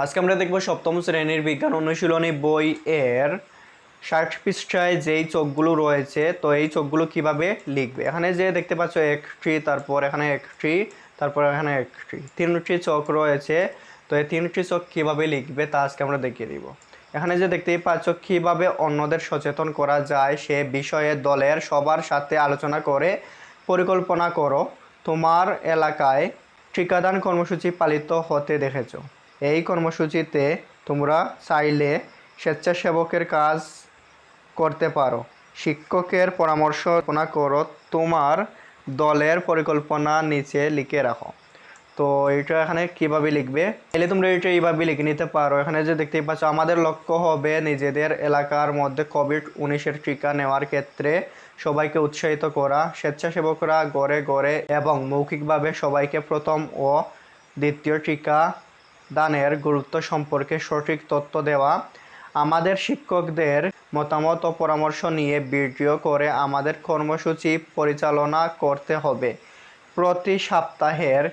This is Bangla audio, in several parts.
আজকে আমরা দেখব সপ্তম শ্রেণির বিজ্ঞান অনুশীলনী বই এর ষাট পৃষ্ঠায় যেই চোখগুলো রয়েছে, তো এই চোখগুলো কীভাবে লিখবে? এখানে যে দেখতে পাচ্ছ একটি, তারপর এখানে একটি, তারপর এখানে একটি, তিনটি চোখ রয়েছে, তো এই তিনটি চোখ কীভাবে লিখবে তা আজকে আমরা দেখিয়ে দিব। এখানে যে দেখতেই পাচ্ছ কীভাবে অন্যদের সচেতন করা যায়, সে বিষয়ে দলের সবার সাথে আলোচনা করে পরিকল্পনা করো। তোমার এলাকায় টিকাদান কর্মসূচি পালিত হতে দেখেছ। এই কর্মসূচিতে তোমরা চাইলে স্বেচ্ছাসেবকের কাজ করতে পারো। শিক্ষকের পরামর্শ না করো, তোমার দলের পরিকল্পনা নিচে লিখে রাখো। তো এটা এখানে কীভাবে লিখবে? এলে তোমরা এটা এইভাবে লিখে নিতে পারো। এখানে যে দেখতেই পাচ্ছ, আমাদের লক্ষ্য হবে নিজেদের এলাকার মধ্যে কোভিড উনিশের টিকা নেওয়ার ক্ষেত্রে সবাইকে উৎসাহিত করা, স্বেচ্ছাসেবকরা গড়ে গড়ে এবং মৌখিকভাবে সবাইকে প্রথম ও দ্বিতীয় টিকা দানের গুরুত্ব সম্পর্কে সঠিক তথ্য দেওয়া, আমাদের শিক্ষকদের মতামত ও পরামর্শ নিয়ে ভিডিও করে আমাদের কর্মসূচি পরিচালনা করতে হবে। প্রতি সপ্তাহের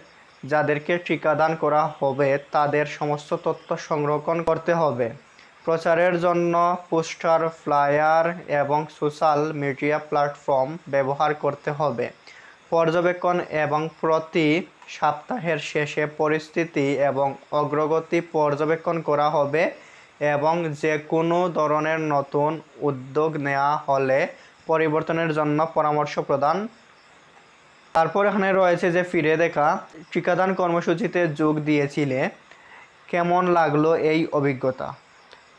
যাদেরকে টিকাদান করা হবে, তাদের সমস্ত তথ্য সংরক্ষণ করতে হবে। প্রচারের জন্য পোস্টার, ফ্লায়ার এবং সোশ্যাল মিডিয়া প্ল্যাটফর্ম ব্যবহার করতে হবে। পর্যবেক্ষণ এবং প্রতি সপ্তাহের শেষে পরিস্থিতি এবং অগ্রগতি পর্যবেক্ষণ করা হবে এবং যে কোনো ধরনের নতুন উদ্যোগ নেওয়া হলে পরিবর্তনের জন্য পরামর্শ প্রদান। তারপর এখানে রয়েছে যে ফিরে দেখা টিকাদান কর্মসূচিতে যোগ দিয়েছিলে, কেমন লাগল এই অভিজ্ঞতা?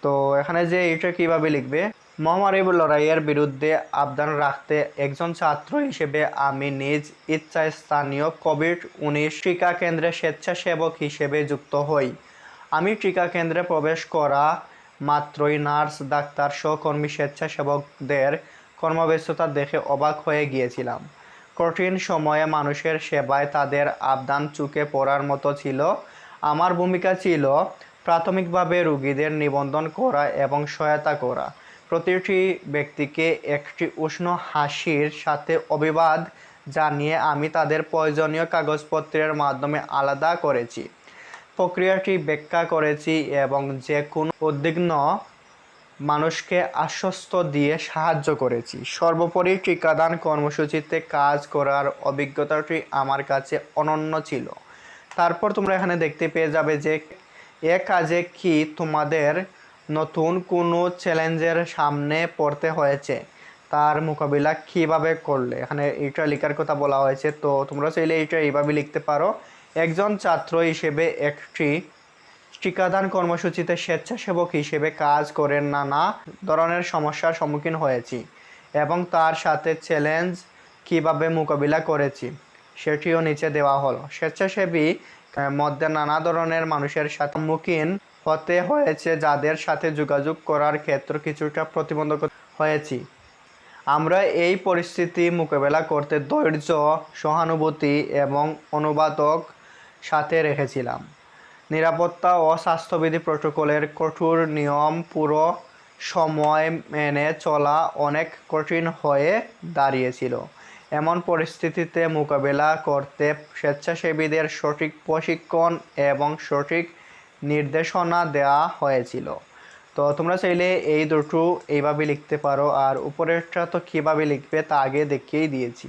তো এখানে যে এটা কীভাবে লিখবে? মহামারী লড়াইয়ের বিরুদ্ধে আবদান রাখতে একজন ছাত্র হিসেবে আমি নিজ ইচ্ছায় স্থানীয় কোভিড উনিশ টিকা কেন্দ্রে স্বেচ্ছাসেবক হিসেবে যুক্ত হই। আমি টিকা কেন্দ্রে প্রবেশ করা মাত্রই নার্স, ডাক্তার সহকর্মী স্বেচ্ছাসেবকদের কর্মব্যস্ততা দেখে অবাক হয়ে গিয়েছিলাম। কঠিন সময়ে মানুষের সেবায় তাদের আবদান চুকে পড়ার মতো ছিল। আমার ভূমিকা ছিল প্রাথমিকভাবে রোগীদের নিবন্ধন করা এবং সহায়তা করা। প্রতিটি ব্যক্তিকে একটি উষ্ণ হাসির সাথে অভিবাদ জানিয়ে আমি তাদের প্রয়োজনীয় কাগজপত্রের মাধ্যমে আলাদা করেছি। প্রক্রিয়াটি ব্যাখ্যা করেছি এবং যে কোনো উদ্বিগ্ন মানুষকে আশ্বস্ত দিয়ে সাহায্য করেছি। সর্বোপরি টিকাদান কর্মসূচিতে কাজ করার অভিজ্ঞতাটি আমার কাছে অনন্য ছিল। তারপর তোমরা এখানে দেখতে পেয়ে যাবে যে এ কাজে কি তোমাদের নতুন কোনো চ্যালেঞ্জের সামনে পড়তে হয়েছে। তার মোকাবিলা কীভাবে করলে? এখানে এটা লেখার কথা বলা হয়েছে, তো তোমরা চাইলে এটা এইভাবে লিখতে পারো। একজন ছাত্র হিসেবে একটি টিকাদান কর্মসূচিতে স্বেচ্ছাসেবক হিসেবে কাজ করে নানা ধরনের সমস্যার সম্মুখীন হয়েছি এবং তার সাথে চ্যালেঞ্জ কীভাবে মোকাবিলা করেছি, সেটিও নিচে দেওয়া হলো। স্বেচ্ছাসেবী মধ্যে নানা ধরনের মানুষের সম্মুখীন হতে হয়েছে যাদের সাথে যোগাযোগ করার ক্ষেত্রে কিছুটা প্রতিবন্ধক হয়েছি। আমরা এই পরিস্থিতি মোকাবেলা করতে ধৈর্য, সহানুভূতি এবং অনুবাদক সাথে রেখেছিলাম। নিরাপত্তা ও স্বাস্থ্যবিধি প্রোটোকলের কঠোর নিয়ম পুরো সময় মেনে চলা অনেক কঠিন হয়ে দাঁড়িয়েছিল। এমন পরিস্থিতিতে মোকাবেলা করতে স্বেচ্ছাসেবীদের সঠিক প্রশিক্ষণ এবং সঠিক নির্দেশনা দেয়া হয়েছিল। তো তোমরা চাইলে এই দুটো এইভাবে লিখতে পারো, আর উপরেরটা তো কীভাবে লিখবে তা আগে দেখিয়েই দিয়েছি।